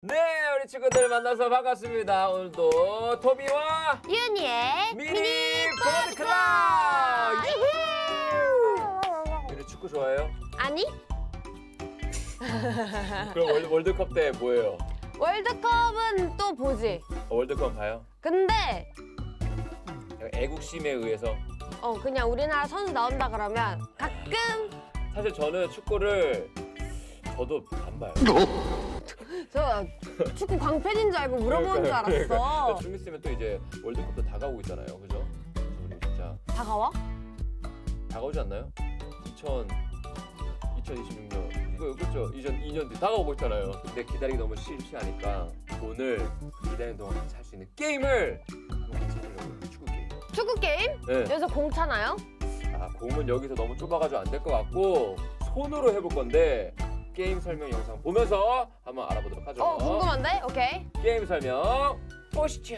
네, 우리 친구들 만나서 반갑습니다. 오늘도 토미와 유니의 미니 보드 클럽! 유니 축구 좋아해요? 아니 그럼 월드, 월드컵 때 뭐예요? 월드컵은 또 보지. 어, 월드컵 봐요? 근데 애국심에 의해서 어 그냥 우리나라 선수 나온다 그러면 가끔 사실 저는 축구를 저도 안 봐요. 저 축구 광팬인 줄 알고 물어보는 줄 알았어. 좀 있으면 또 이제 월드컵도 다가오고 있잖아요. 그죠? 그래서 우리 진짜 다가와? 다가오지 않나요? 2000 2026년 이거 그렇죠? 이전 2년 뒤 다가오고 있잖아요. 근데 기다리기 너무 심심하니까 오늘 기다리는 동안 같이 할 수 있는 게임을 한번 같이 해보려고요. 축구 게임. 축구 게임? 네. 여기서 공 차나요? 아 공은 여기서 너무 좁아가지고 안 될 것 같고 손으로 해볼 건데 게임 설명 영상 보면서 한번 알아보도록 하죠. 어 궁금한데? 오케이. 게임 설명 보시죠.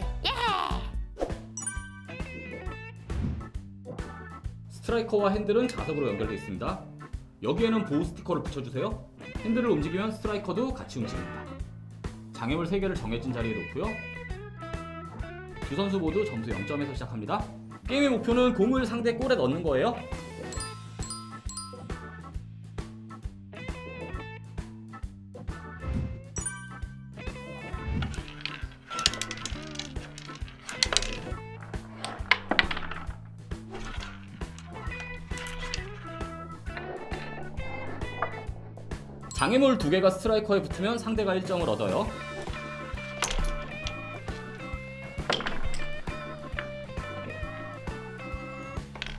스트라이커와 핸들은 자석으로 연결되어 있습니다. 여기에는 보호 스티커를 붙여주세요. 핸들을 움직이면 스트라이커도 같이 움직입니다. 장애물 3개를 정해진 자리에 놓고요. 두 선수 모두 점수 0점에서 시작합니다. 게임의 목표는 공을 상대 골에 넣는 거예요. 장애물 2개가 스트라이커에 붙으면 상대가 1점을 얻어요.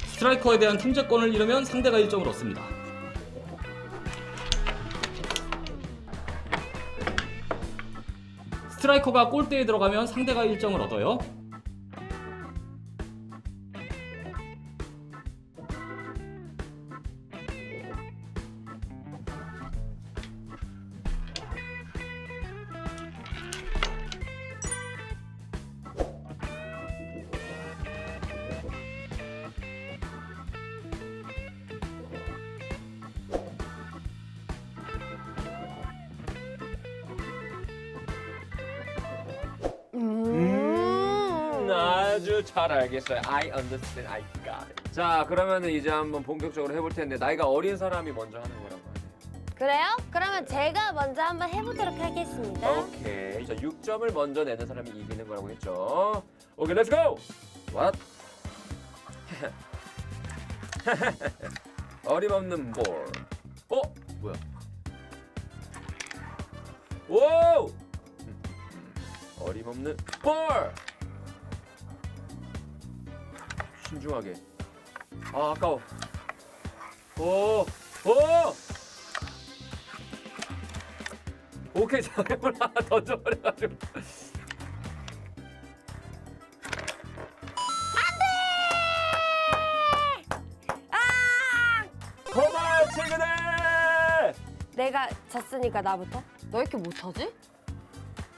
스트라이커에 대한 통제권을 잃으면 상대가 1점을 얻습니다. 스트라이커가 골대에 들어가면 상대가 1점을 얻어요. 잘 알겠어요. I understand. I got it. 자, 그러면은 이제 한번 본격적으로 해볼 텐데 나이가 어린 사람이 먼저 하는 거라고 하네요. 그래요? 그러면 제가 먼저 한번 해보도록 하겠습니다. 오케이. 자, 6점을 먼저 내는 사람이 이기는 거라고 했죠. 오케이, 렛츠 고! What? 어림없는 볼. 어? 뭐야? 오! 어림없는 볼! 신중하게. 아, 아까워. 오! 오! 오케이, 장애물 하나 던져버려가지고. 아! 고마워, 친구들! 내가 졌으니까 나부터? 너 왜 이렇게 못하지?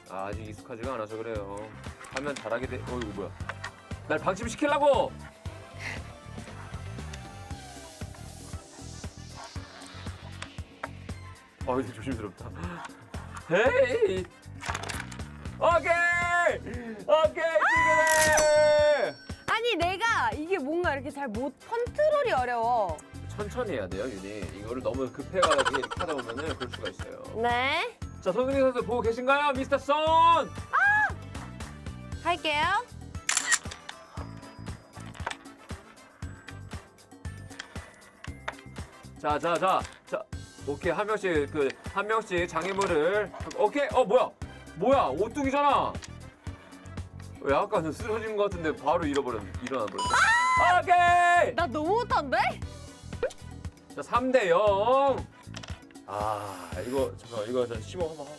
아, 아직 익숙하지가 않아서 그래요. 하면 잘하게 돼. 어, 이거 뭐야? 날 방심시키려고! 어, 이제 조심스럽다. 헤이! 오케이! 오케이! 아니 내가 이게 뭔가 이렇게 잘 못 컨트롤이 어려워. 천천히 해야 돼요, 유니. 이거를 너무 급해가지고 이렇게 하다 보면은 그럴 수가 있어요. 네. 자, 손흥민 선수 보고 계신가요? 미스터 손! 할게요. 자, 자, 자, 자, 오케이 한 명씩 그 한 명씩 장애물을. 오케이 어 뭐야? 뭐야? 오뚜기잖아. 왜 아까는 쓰러진 것 같은데 바로 잃어버렸 일어나 버렸어 오케이! 나 너무 못한데? 자 3대 0. 아 이거 잠깐 이거 저 심호 한번 하고.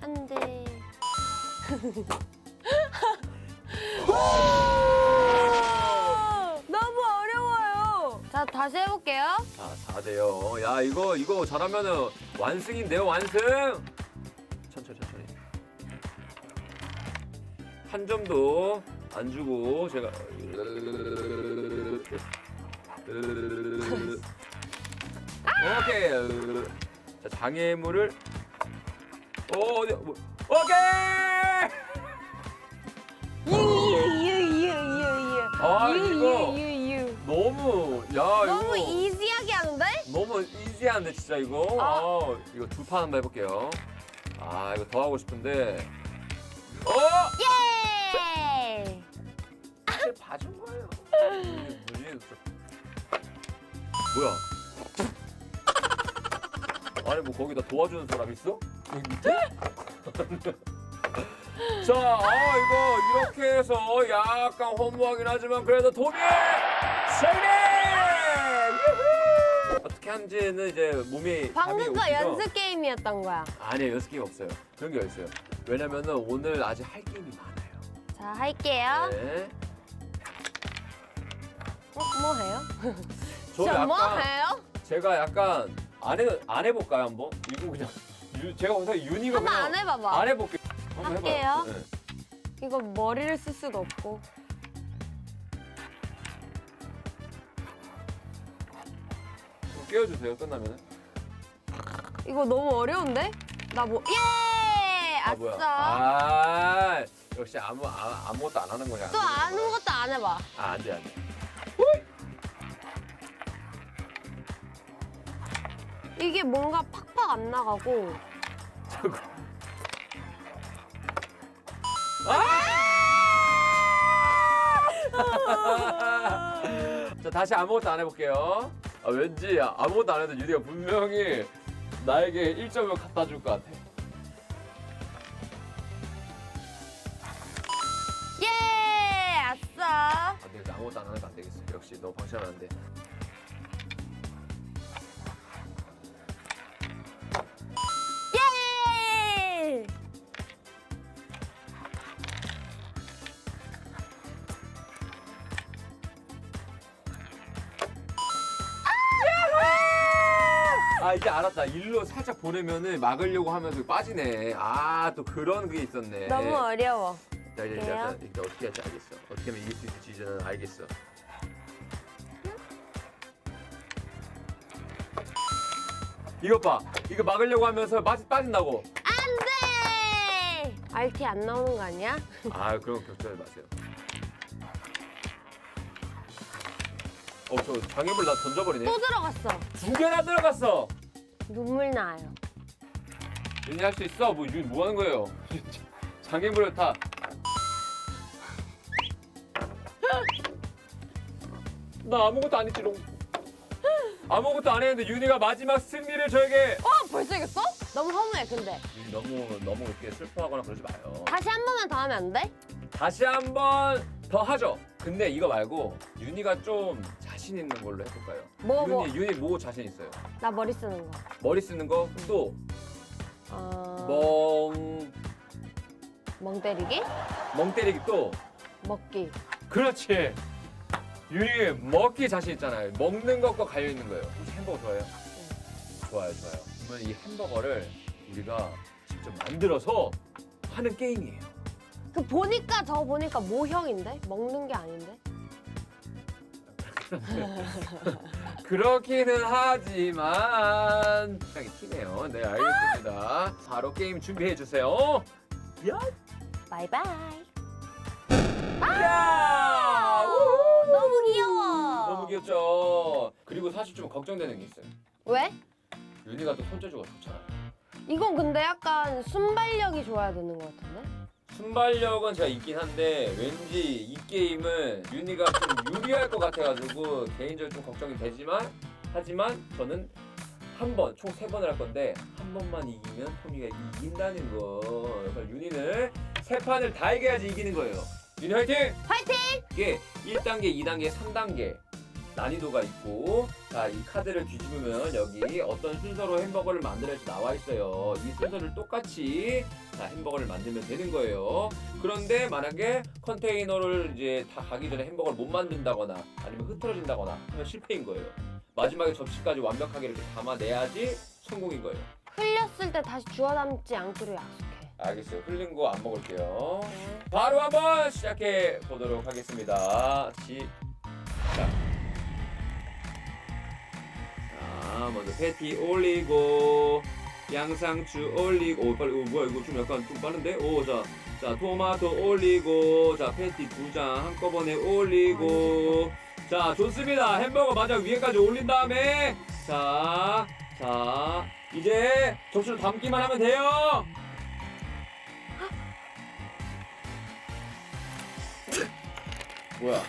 안 돼. 다시 해볼게요. 자 4대 0. 야 이거 이거 잘하면은 완승인데요 완승. 천천히 천천히. 한 점도 안 주고 제가 오케이 자 장애물을 어 어디 뭐, 오케이 유유유유유. 아 이거. 너무 야 너무 이거 이지하게 하는데? 너무 이지한데 진짜 이거 아. 아, 이거 두 판 한번 해볼게요 아 이거 더 하고 싶은데 어 예! 사실 봐준 거예요. 이게 뭐지? 뭐야? 아니 뭐 거기다 도와주는 사람 있어? 여기 밑에? 자, 아 이거 이렇게 해서 약간 허무하긴 하지만 그래도 독일 승리! 어떻게 하는지는 이제 몸이 방금 거? 연습 게임이었던 거야. 아니에요 연습 게임 없어요 그런 게 있어요 왜냐면은 오늘 아직 할 게임이 많아요 자, 할게요. 네. 어, 뭐 해요? 저 저 뭐 약간 해요? 제가 약간 안 해 안 해볼까요 한번? 이거 그냥 유, 제가 항상 윤이가 한번 그냥 안 해봐봐. 안 해볼게. 한번 할게요. 네. 이거 머리를 쓸 수가 없고. 깨워주세요 끝나면은. 이거 너무 어려운데? 나 뭐, 예! 아. 뭐야? 아 역시 아무 아, 아무것도 안 하는 거냐? 또 아무것도 안 해봐. 아 안돼 안돼. 이게 뭔가 팍팍 안 나가고. 저거. 아! 자 다시 아무것도 안 해볼게요. 아, 왠지 아무것도 안 해도 유리가 분명히 나에게 1점을 갖다 줄 것 같아. 예! 아싸. 안 되겠어 아무것도 안 하는 거안 되겠어. 역시 너 방심하면 안 돼. 알았다. 일로 살짝 보내면은 막으려고 하면서 빠지네. 아 또 그런 게 있었네. 너무 어려워. 자 이제 그래요? 일단, 일단 어떻게 할지 알겠어. 어떻게 하면 이길 수 있을지 이제는 알겠어. 이것 봐. 이거 막으려고 하면서 빠지 빠진다고. 안 돼! RT 안 나오는 거 아니야? 아 그럼 걱정하지 마세요. 어 저 장애물 나 던져버리네. 또 들어갔어. 두 개나 들어갔어. 눈물 나요. 윤이 할수 있어. 뭐, 윤, 뭐 하는 거예요? 장애물을 다. 나 아무것도 안 했지롱. 아무것도 안 했는데 윤이가 마지막 승리를 저에게. 어, 벌써 이겼어? 너무 허무해, 근데. 너무 너무 이렇게 슬퍼하거나 그러지 마요. 다시 한 번만 더 하면 안 돼? 다시 한 번 더 하죠. 근데 이거 말고 윤이가 좀 자신 있는 걸로 해볼까요? 뭐, 뭐? 윤이 윤이 뭐 자신 있어요? 나 머리 쓰는 거. 머리 쓰는 거 또 어... 멍. 멍 때리기? 멍 때리기 또 먹기. 그렇지. 윤이 먹기 자신 있잖아요. 먹는 것과 갈려 있는 거예요. 혹시 햄버거 좋아해요? 좋아요, 좋아요. 그러면 이 햄버거를 우리가 직접 만들어서 하는 게임이에요. 그 보니까 저 보니까 모형인데? 먹는 게 아닌데? 그렇기는 하지만 생각이 튀네요. 네, 알겠습니다. 바로 게임 준비해 주세요. 야, 바이바이. 야, 우! 너무 귀여워. 너무 귀엽죠. 그리고 사실 좀 걱정되는 게 있어요. 왜? 윤이가 또 손재주가 좋잖아. 이건 근데 약간 순발력이 좋아야 되는 것 같은데? 순발력은 제가 있긴 한데 왠지 이 게임은 윤희가 좀 유리할 것 같아가지고 개인적으로 좀 걱정이 되지만 하지만 저는 한 번, 총 세 번을 할 건데 한 번만 이기면 토미가 이긴다는 거. 그래서 윤희는 세 판을 다 이겨야지 이기는 거예요. 윤희 화이팅! 화이팅! 이게 1단계, 2단계, 3단계 난이도가 있고 자 이 카드를 뒤집으면 여기 어떤 순서로 햄버거를 만들어야지 나와 있어요 이 순서를 똑같이 자 햄버거를 만들면 되는 거예요 그런데 만약에 컨테이너를 이제 다 가기 전에 햄버거를 못 만든다거나 아니면 흐트러진다거나 하면 실패인 거예요 마지막에 접시까지 완벽하게 이렇게 담아내야지 성공인 거예요 흘렸을 때 다시 주워 담지 않기로 약속해. 알겠어요. 흘린 거 안 먹을게요. 바로 한번 시작해 보도록 하겠습니다. 시 먼저 패티 올리고 양상추 올리고 오 빨리 오 뭐야 이거 좀 약간 좀 빠른데? 오 자. 자, 토마토 올리고 자, 패티 두 장 한꺼번에 올리고 자, 좋습니다. 햄버거 마지막 위에까지 올린 다음에 자, 자, 이제 접시로 담기만 하면 돼요. 뭐야?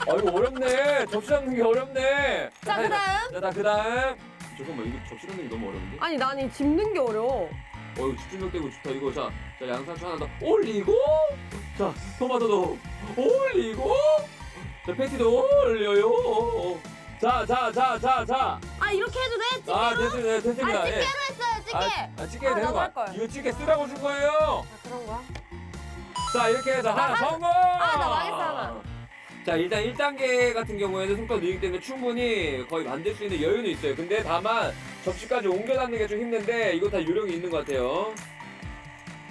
아 이거 어렵네. 접시 담는 게 어렵네. 자, 그 다음. 자, 자, 그다음. 잠깐만 이거 접시 담는 게 너무 어려운데? 아니, 나는 집는 게 어려워. 어 이거 집중력 되고 좋다 이거 자, 자 양상추 하나 더 올리고 자 토마토도 올리고 자 패티도 올려요 자 자 자 자자 아, 이렇게 해도 돼? 찌개로? 아 됐습니다 됐습니다 아, 예. 찌개로 했어요, 찌개. 아, 아 찌개 아, 되는 나도 거야 할. 이거 찌개 쓰라고 준 거예요 아, 그런 거야? 자 이렇게 해서 하나 성공 아, 나 망했어, 하나. 자 일단 1단계 같은 경우에는 속도 느리기 때문에 충분히 거의 만들 수 있는 여유는 있어요. 근데 다만 접시까지 옮겨 담는 게 좀 힘든데 이거 다 요령이 있는 것 같아요.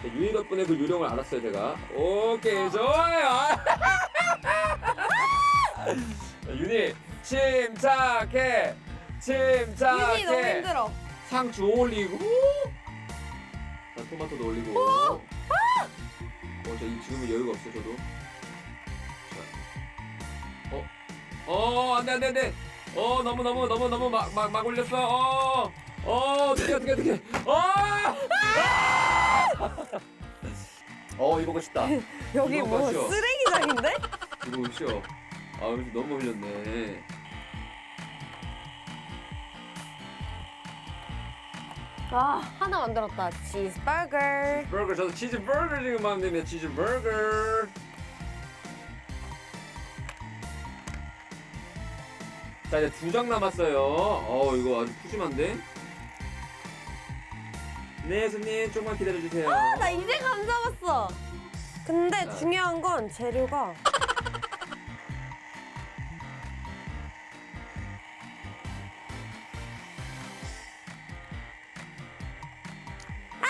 자, 윤희 덕분에 그 요령을 알았어요 제가. 오케이 좋아요. 자, 윤희 침착해. 침착해. 윤이 너무 힘들어. 상추 올리고. 자 토마토도 올리고. 어, 저 이- 지금은 여유가 없어요 저도 어? 어 안 돼 안 돼 안 돼 어 너무 너무 너무 너무 막 막 막 올렸어 어 어 어떻게 어떻게 어떻게 어! 어 이거 싶다 여기 이거 뭐 맞죠? 쓰레기장인데? 이거 싶어 아 여기서 너무 흘렸네 아, 하나 만들었다. 치즈버거. 버거 저도 치즈버거 지금 됩니다 치즈버거 자 이제 두 장 남았어요 어 이거 아주 푸짐한데 네 손님 조금만 기다려주세요 아, 나 이제 감 잡았어. 근데 자. 중요한 건 재료가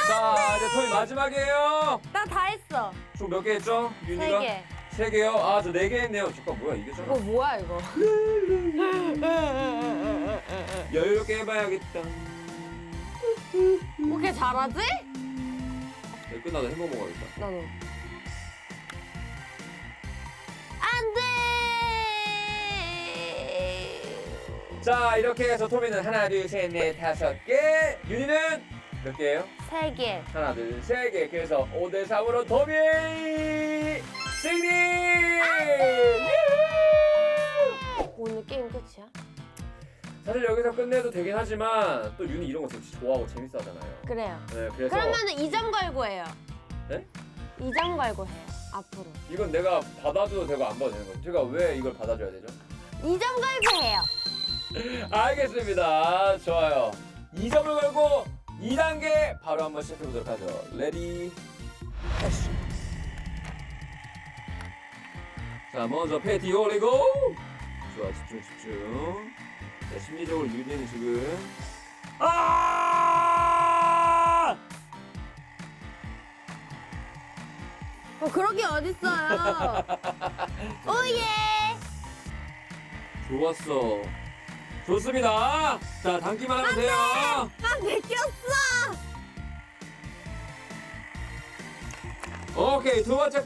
자 이제 저희 마지막이에요 나 다 했어. 총 몇 개 했죠? 세 윤희가? 개. 세 개요? 아 저 네 개 했네요 잠깐 뭐야 이게 이거 좀 뭐야 이거? 여유롭게 해봐야겠다 어떻게 잘하지? 네, 끝나서 햄버거 먹어야겠다 나도. 안 돼. 자 이렇게 해서 토미는 하나 둘 셋 넷 다섯 개 윤희는 몇 개예요? 세 개. 하나 둘 세 개 그래서 5대 3으로 토미 승리 유후! 오늘 게임 끝이야? 사실 여기서 끝내도 되긴 하지만 또 윤희 이런 거 진짜 좋아하고 재밌어 하잖아요 그래요. 네 그래서 그러면은 2점 걸고 해요. 네? 2점 걸고 해요. 앞으로. 이건 내가 받아줘도 되고 안 받아도 되는 거예요 제가 왜 이걸 받아줘야 되죠? 2점 걸고 해요. 알겠습니다 좋아요 2점을 걸고 2단계 바로 한번 시작해보도록 하죠 레디 액션 자 먼저 패티 올리고 좋아 집중 집중 자 심리적으로 유리는 지금 아 어, 그런 게 어딨어요. 오예. 좋았어 좋습니다 자 담기만 하면 돼요 아, 베꼈어. 오케이 두 번째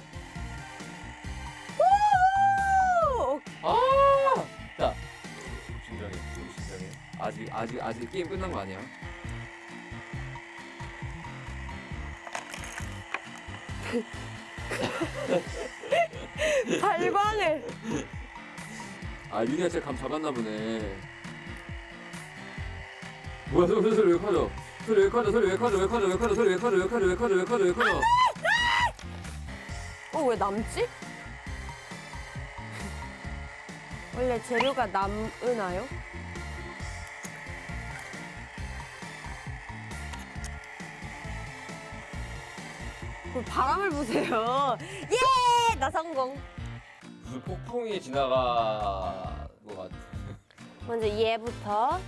아직 아직 아직 게임 끝난 거 아니야? 발광을. 아 윤희가 진짜 감 잡았나 보네. 뭐야 소리 소리 왜 커져? 소리 왜 커져? 소리 왜 커져? 왜 커져? 왜 커져? 소리 왜 커져? 왜 커져? 왜 커져? 왜 커져? 왜 커져? 어, 왜 남지? 원래 재료가 남으나요? 그 바람을 보세요. 예! 나 성공. 무슨 폭풍이 지나가 것 같아. 먼저 얘부터.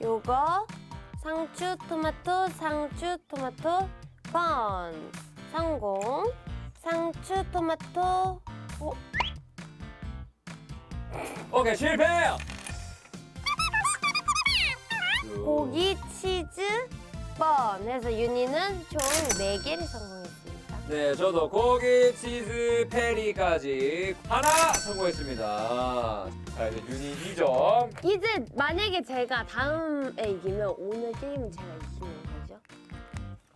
요거 상추 토마토 상추 토마토 번 성공 상추 토마토 어? 오케이 실패. 고기 치즈 번 해서 윤희는 총 4개를 성공했습니다 네, 저도 고기 치즈 페리까지 하나 성공했습니다. 자, 이제 윤희 2점. 이제 만약에 제가 다음에 이기면 오늘 게임은 제가 이기는 거죠?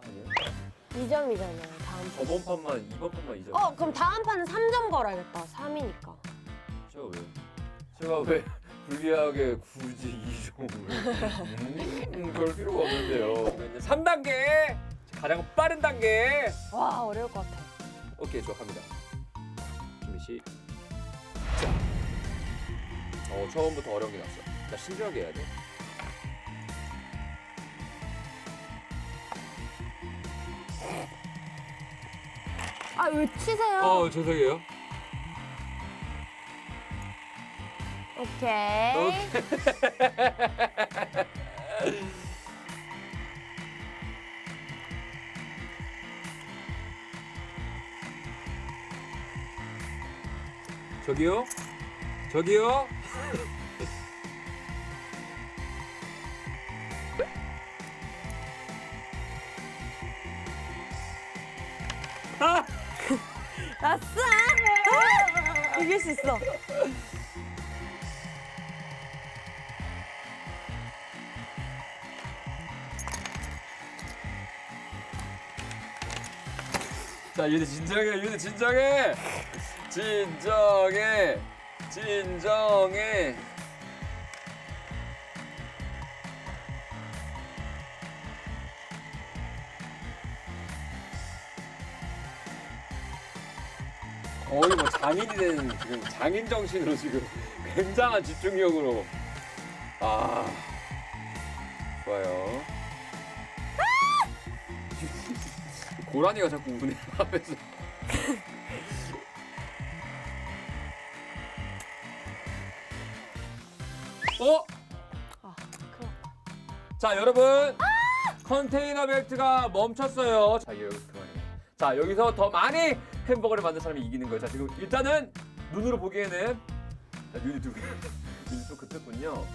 아니요. 2점이잖아요 다음 판 저번 판만 이번 판만 2점. 어 그럼 다음 판은 3점 걸어야겠다 3이니까 제가 왜? 제가 왜 불리하게 굳이 2점을? 음, 그럴 필요가 없는데요. 3단계 가장 빠른 단계. 와 어려울 것 같아 오케이, 좋아 갑니다. 준비 시작. 어, 처음부터 어려운 게 났어. 나 신중하게 해야 돼. 아 왜 치세요? 어, 죄송해요. 오케이. 저기요? 저기요? 자, 윤희 진정해, 윤희 진정해, 진정해, 진정해. 거의 뭐 장인이 되는 지금 장인 정신으로 지금 굉장한 집중력으로 아 좋아요. 고라니가 자꾸 우네 앞에서. 어? 아. 자 여러분 컨테이너 벨트가 멈췄어요. 자. 자 여기서 더 많이 햄버거를 만든 사람이 이기는 거예요. 자 지금 일단은 눈으로 보기에는 자 윤이 두 개, 윤이 또 급했군요.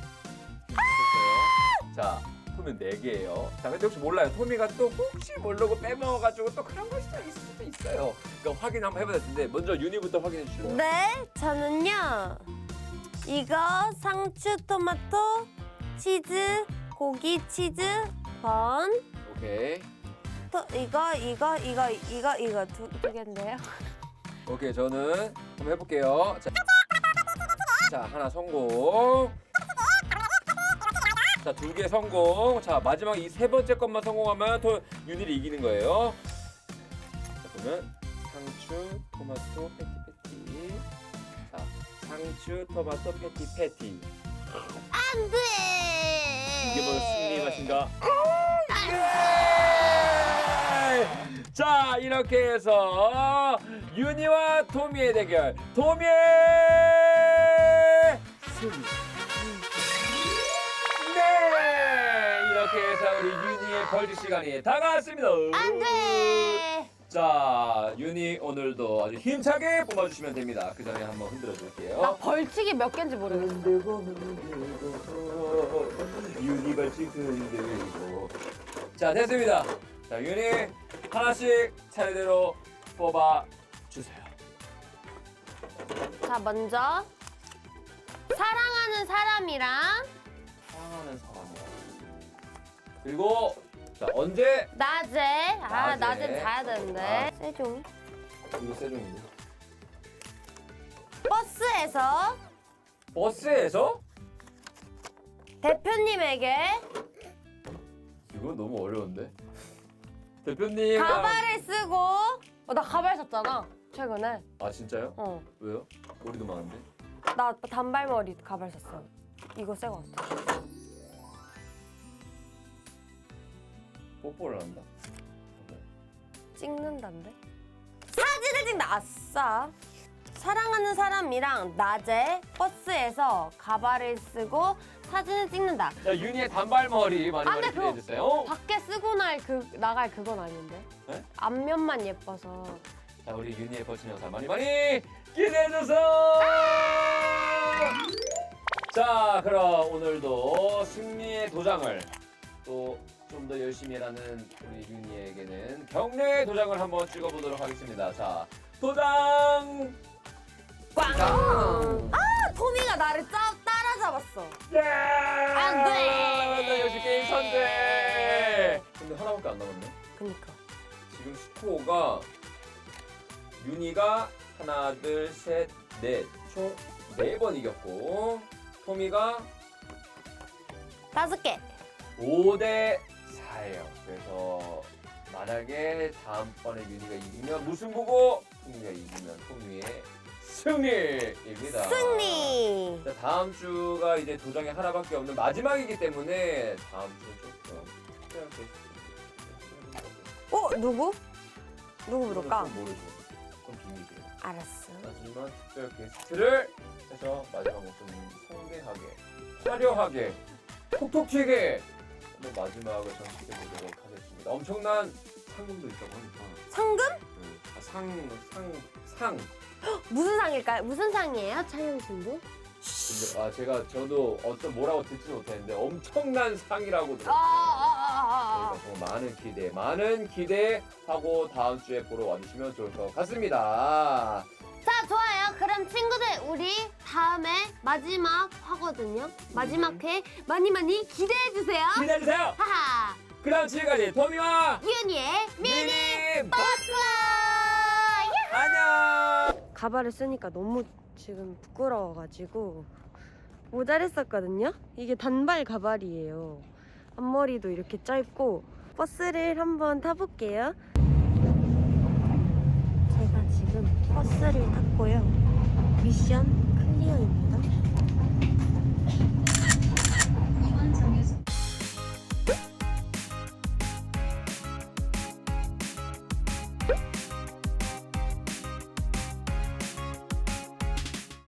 자 토미는 네 개예요. 자 근데 혹시 몰라요. 토미가 또 혹시 모르고 빼먹어가지고 또 그런 걸 수도 있을 수도 있어요. 그러니까 확인 한번 해봐야 될 텐데 먼저 윤이부터 확인해 주실래요? 네, 저는요. 이거 상추 토마토 치즈 고기 치즈 번. 오케이. 또 이거 이거 이거 이거 이거 두, 두 개인데요. 오케이 저는 한번 해볼게요. 자, 자 하나 성공. 자 두 개 성공. 자 마지막 이 세 번째 것만 성공하면 또 윤일이 이기는 거예요. 자 그러면 상추 토마토 패티 패티. 자 상추 토마토 패티 패티. 안 돼. 이게 바로 승리의 맛인가? 예! 자 이렇게 해서 윤희와 토미의 대결 토미의 승리 이렇게 해서 우리 윤희의 벌칙 시간이 다가왔습니다. 안 돼. 자 윤희 오늘도 아주 힘차게 뽑아주시면 됩니다. 그 전에 한번 흔들어 나 줄게요. 벌칙이 몇 개인지 모르겠어. 흔들고 흔들고 윤희 벌칙 흔들고. 자 됐습니다. 자 윤희 하나씩 차례대로 뽑아 주세요. 자, 먼저 사랑하는 사람이랑 사랑하는 사람이야 그리고 자 언제? 낮에. 아, 낮에. 낮엔 자야 되는데. 아. 세종이. 이거 세종인데. 버스에서 버스에서? 대표님에게 이건 너무 어려운데? 대표님. 가발을 쓰고 어, 나 가발 샀잖아 최근에. 아 진짜요? 어. 나 왜요? 머리도 많은데? 단발머리 가발 샀어. 이거 새거 같아 뽀뽀를 한다 찍는단데 사진을 찍는다 아싸 사랑하는 사람이랑 낮에 버스에서 가발을 쓰고 사진을 찍는다. 자 윤희의 단발머리 많이 아, 많이 근데 기대해 주세요. 밖에 쓰고 날 그 나갈 그건 아닌데. 네? 앞면만 예뻐서. 자 우리 윤희의 버친 영상 많이 많이 기대해 주세요. 자 그럼 오늘도 승리의 도장을 또 좀 더 열심히 하는 우리 윤희에게는 격려의 도장을 한번 찍어보도록 하겠습니다. 자 도장. 꽝! 꽝! 아 토미가 나를 짜, 따라잡았어. 예! 안 돼! 나 역시 게임 선대. 근데 하나밖에 안 남았네. 그니까. 지금 스코어가 윤희가 하나 둘 셋 넷 총 네 번 이겼고 토미가 다섯 개. 5대 4예요. 그래서 만약에 다음번에 윤희가 이기면 무승부고 토미가 이기면 토미의 승리입니다. 승리. 자, 다음 주가 이제 도장이 하나밖에 없는 마지막이기 때문에 다음 주는 조금 특별한 게스트. 어 누구? 누구 부를까? 좀 모르죠. 그럼 비밀이에요. 알았어. 하지만 특별 게스트를 해서 마지막으로 좀 성대하게, 화려하게, 톡톡 튀게 한번 마지막을 전시해 보도록 하겠습니다. 엄청난 상금도 있다고 하니까. 상금? 음, 아, 상, 상, 상. 무슨 상일까요? 무슨 상이에요? 촬영 신부? 근데 아 제가 저도 어떤 뭐라고 듣지 못했는데 엄청난 상이라고 아, 들었어요. 아, 아, 아, 그러니까 정말 많은 기대, 많은 기대하고 다음 주에 보러 와주시면 좋을 것 같습니다. 자, 좋아요. 그럼 친구들, 우리 다음에 마지막 화거든요. 마지막 회 많이 많이 기대해 주세요. 기대해주세요. 하하! 그럼 지금까지 토미와 윤희의 미니 미니 버플라이! 안녕. 가발을 쓰니까 너무 지금 부끄러워가지고 모자랬었거든요. 이게 단발 가발이에요. 앞머리도 이렇게 짧고 버스를 한번 타볼게요. 제가 지금 버스를 탔고요. 미션 Bilmiyorum.